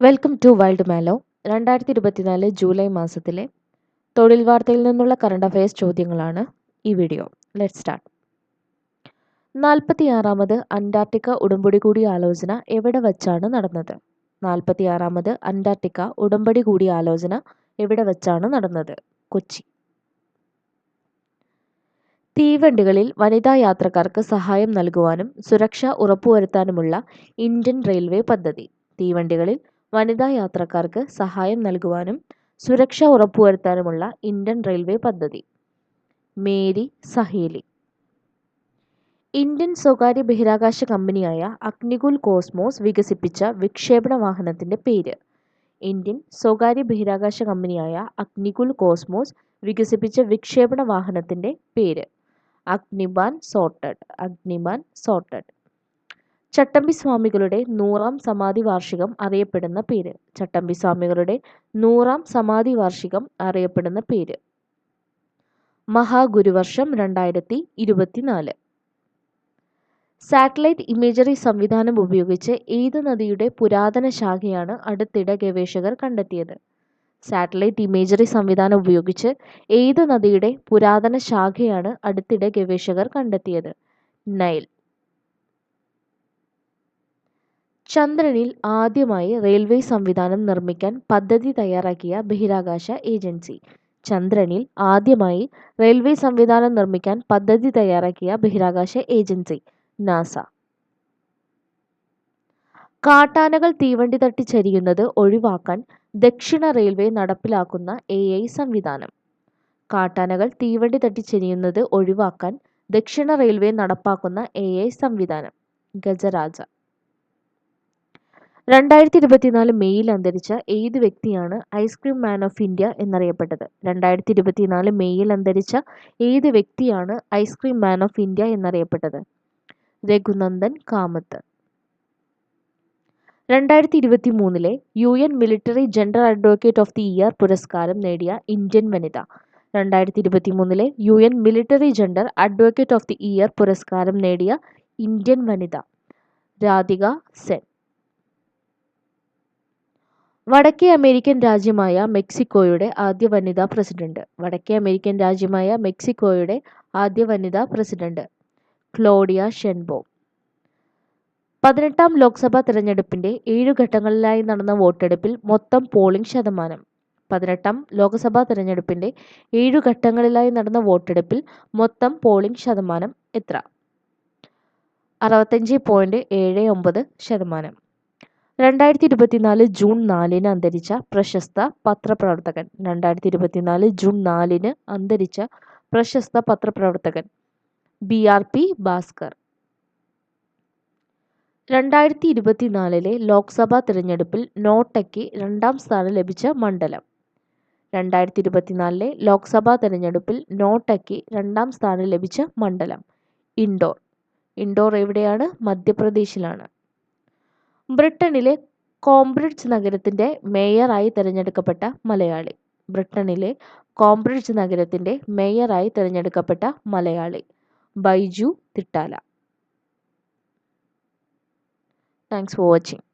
Welcome to wild Malo രണ്ടായിരത്തി ഇരുപത്തിനാല് July മാസത്തിലെ തൊഴിൽ വാർത്തയിൽ നിന്നുള്ള കറണ്ട് അഫയേഴ്സ് ചോദ്യങ്ങളാണ് ഈ വീഡിയോ ലെറ്റ് സ്റ്റാർട്ട് നാൽപ്പത്തിയാറാമത് അന്റാർട്ടിക്ക ഉടമ്പടി കൂടി ആലോചന എവിടെ വച്ചാണ് നടന്നത്? നാൽപ്പത്തിയാറാമത് അന്റാർട്ടിക്ക ഉടമ്പടി കൂടി ആലോചന എവിടെ വച്ചാണ് നടന്നത്? കൊച്ചി. തീവണ്ടികളിൽ വനിതാ യാത്രക്കാർക്ക് സഹായം നൽകുവാനും സുരക്ഷ ഉറപ്പുവരുത്താനുമുള്ള ഇന്ത്യൻ റെയിൽവേ പദ്ധതി. തീവണ്ടികളിൽ വനിതാ യാത്രക്കാർക്ക് സഹായം നൽകുവാനും സുരക്ഷ ഉറപ്പുവരുത്താനുമുള്ള ഇന്ത്യൻ റെയിൽവേ പദ്ധതി. മേരി സഹേലി. ഇന്ത്യൻ സ്വകാര്യ ബഹിരാകാശ കമ്പനിയായ അഗ്നികുൽ കോസ്മോസ് വികസിപ്പിച്ച വിക്ഷേപണ വാഹനത്തിന്റെ പേര്. ഇന്ത്യൻ സ്വകാര്യ ബഹിരാകാശ കമ്പനിയായ അഗ്നികുൽ കോസ്മോസ് വികസിപ്പിച്ച വിക്ഷേപണ വാഹനത്തിന്റെ പേര്. അഗ്നിബാൻ സോർട്ടഡ്. അഗ്നിബാൻ സോർട്ടഡ്. ചട്ടമ്പി സ്വാമികളുടെ നൂറാം സമാധി വാർഷികം അറിയപ്പെടുന്ന പേര്. ചട്ടമ്പി സ്വാമികളുടെ നൂറാം സമാധി വാർഷികം അറിയപ്പെടുന്ന പേര്. മഹാഗുരുവർഷം രണ്ടായിരത്തി ഇരുപത്തിനാല് സാറ്റലൈറ്റ് ഇമേജറി സംവിധാനം ഉപയോഗിച്ച് ഏത് നദിയുടെ പുരാതന ശാഖയാണ് അടുത്തിടെ ഗവേഷകർ കണ്ടെത്തിയത്? സാറ്റലൈറ്റ് ഇമേജറി സംവിധാനം ഉപയോഗിച്ച് ഏത് നദിയുടെ പുരാതന ശാഖയാണ് അടുത്തിടെ ഗവേഷകർ കണ്ടെത്തിയത്? നൈൽ. ചന്ദ്രനിൽ ആദ്യമായി റെയിൽവേ സംവിധാനം നിർമ്മിക്കാൻ പദ്ധതി തയ്യാറാക്കിയ ബഹിരാകാശ ഏജൻസി. ചന്ദ്രനിൽ ആദ്യമായി റെയിൽവേ സംവിധാനം നിർമ്മിക്കാൻ പദ്ധതി തയ്യാറാക്കിയ ബഹിരാകാശ ഏജൻസി നാസ. കാട്ടാനകൾ തീവണ്ടി തട്ടി ചരിയുന്നത് ഒഴിവാക്കാൻ ദക്ഷിണ റെയിൽവേ നടപ്പിലാക്കുന്ന എ ഐ സംവിധാനം. കാട്ടാനകൾ തീവണ്ടി തട്ടി ചരിയുന്നത് ഒഴിവാക്കാൻ ദക്ഷിണ റെയിൽവേ നടപ്പാക്കുന്ന എ ഐ സംവിധാനം ഗജരാജ. രണ്ടായിരത്തി ഇരുപത്തിനാല് മെയ്യിൽ അന്തരിച്ച ഏത് വ്യക്തിയാണ് ice cream man of India എന്നറിയപ്പെട്ടത്? രണ്ടായിരത്തി ഇരുപത്തിനാല് മെയ്യിൽ അന്തരിച്ച ഏത് വ്യക്തിയാണ് ice cream man of India എന്നറിയപ്പെട്ടത്? Raghunandan Kamath. രണ്ടായിരത്തി ഇരുപത്തി മൂന്നിലെ U N military gender advocate of the year പുരസ്കാരം നേടിയ ഇന്ത്യൻ വനിത. രണ്ടായിരത്തി ഇരുപത്തി മൂന്നിലെ U N military gender advocate of the year പുരസ്കാരം നേടിയ ഇന്ത്യൻ വനിത. രാധിക സെൻ. വടക്കേ അമേരിക്കൻ രാജ്യമായ മെക്സിക്കോയുടെ ആദ്യ വനിതാ പ്രസിഡന്റ്. വടക്കേ അമേരിക്കൻ രാജ്യമായ മെക്സിക്കോയുടെ ആദ്യ വനിതാ പ്രസിഡന്റ് ക്ലോഡിയ ഷെൻബോ. പതിനെട്ടാം ലോക്സഭാ തെരഞ്ഞെടുപ്പിന്റെ ഏഴു ഘട്ടങ്ങളിലായി നടന്ന വോട്ടെടുപ്പിൽ മൊത്തം പോളിംഗ് ശതമാനം. പതിനെട്ടാം ലോക്സഭാ തെരഞ്ഞെടുപ്പിന്റെ ഏഴു ഘട്ടങ്ങളിലായി നടന്ന വോട്ടെടുപ്പിൽ മൊത്തം പോളിംഗ് ശതമാനം എത്ര? അറുപത്തഞ്ച് പോയിന്റ് ഏഴ് ഒമ്പത് ശതമാനം. രണ്ടായിരത്തി ഇരുപത്തിനാല് ജൂൺ നാലിന് അന്തരിച്ച പ്രശസ്ത പത്രപ്രവർത്തകൻ. രണ്ടായിരത്തി ഇരുപത്തിനാല് ജൂൺ നാലിന് അന്തരിച്ച പ്രശസ്ത പത്രപ്രവർത്തകൻ. B R P Bhaskar. രണ്ടായിരത്തി ഇരുപത്തിനാലിലെ ലോക്സഭാ തിരഞ്ഞെടുപ്പിൽ നോട്ടയ്ക്ക് രണ്ടാം സ്ഥാനം ലഭിച്ച മണ്ഡലം. രണ്ടായിരത്തി ഇരുപത്തിനാലിലെ ലോക്സഭാ തിരഞ്ഞെടുപ്പിൽ നോട്ടയ്ക്ക് രണ്ടാം സ്ഥാനം ലഭിച്ച മണ്ഡലം. ഇൻഡോർ. ഇൻഡോർ എവിടെയാണ്? മധ്യപ്രദേശിലാണ്. ബ്രിട്ടനിലെ കോംബ്രിഡ്ജ് നഗരത്തിന്റെ മേയറായി തിരഞ്ഞെടുക്കപ്പെട്ട മലയാളി. ബ്രിട്ടനിലെ കോംബ്രിഡ്ജ് നഗരത്തിന്റെ മേയറായി തിരഞ്ഞെടുക്കപ്പെട്ട Malayali Baiju Thittala. Thanks for watching